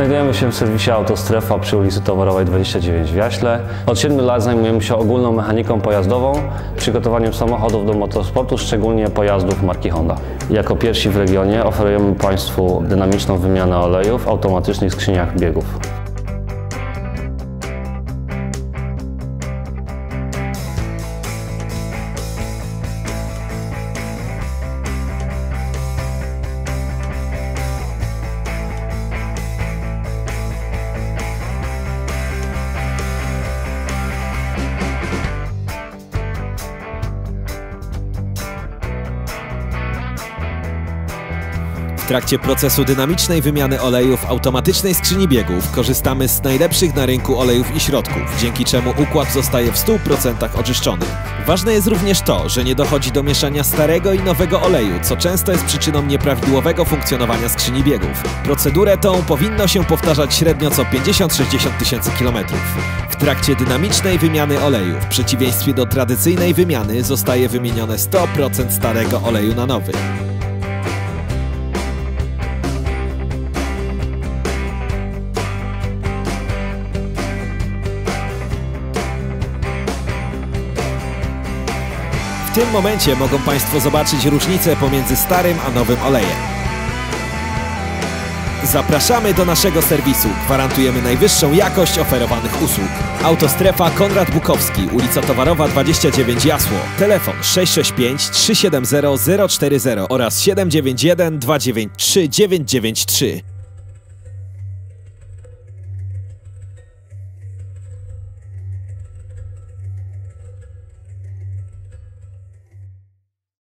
Znajdujemy się w serwisie Autostrefa przy ulicy Towarowej 29 w Jaśle. Od 7 lat zajmujemy się ogólną mechaniką pojazdową, przygotowaniem samochodów do motorsportu, szczególnie pojazdów marki Honda. Jako pierwsi w regionie oferujemy Państwu dynamiczną wymianę olejów w automatycznych skrzyniach biegów. Trakcie procesu dynamicznej wymiany oleju w automatycznej skrzyni biegów korzystamy z najlepszych na rynku olejów i środków, dzięki czemu układ zostaje w 100% oczyszczony. Ważne jest również to, że nie dochodzi do mieszania starego i nowego oleju, co często jest przyczyną nieprawidłowego funkcjonowania skrzyni biegów. Procedurę tą powinno się powtarzać średnio co 50-60 tysięcy kilometrów. W trakcie dynamicznej wymiany oleju, w przeciwieństwie do tradycyjnej wymiany, zostaje wymienione 100% starego oleju na nowy. W tym momencie mogą Państwo zobaczyć różnicę pomiędzy starym a nowym olejem. Zapraszamy do naszego serwisu. Gwarantujemy najwyższą jakość oferowanych usług. Autostrefa Konrad Bukowski, ulica Towarowa 29 Jasło. Telefon 665 370 040 oraz 791 293 993.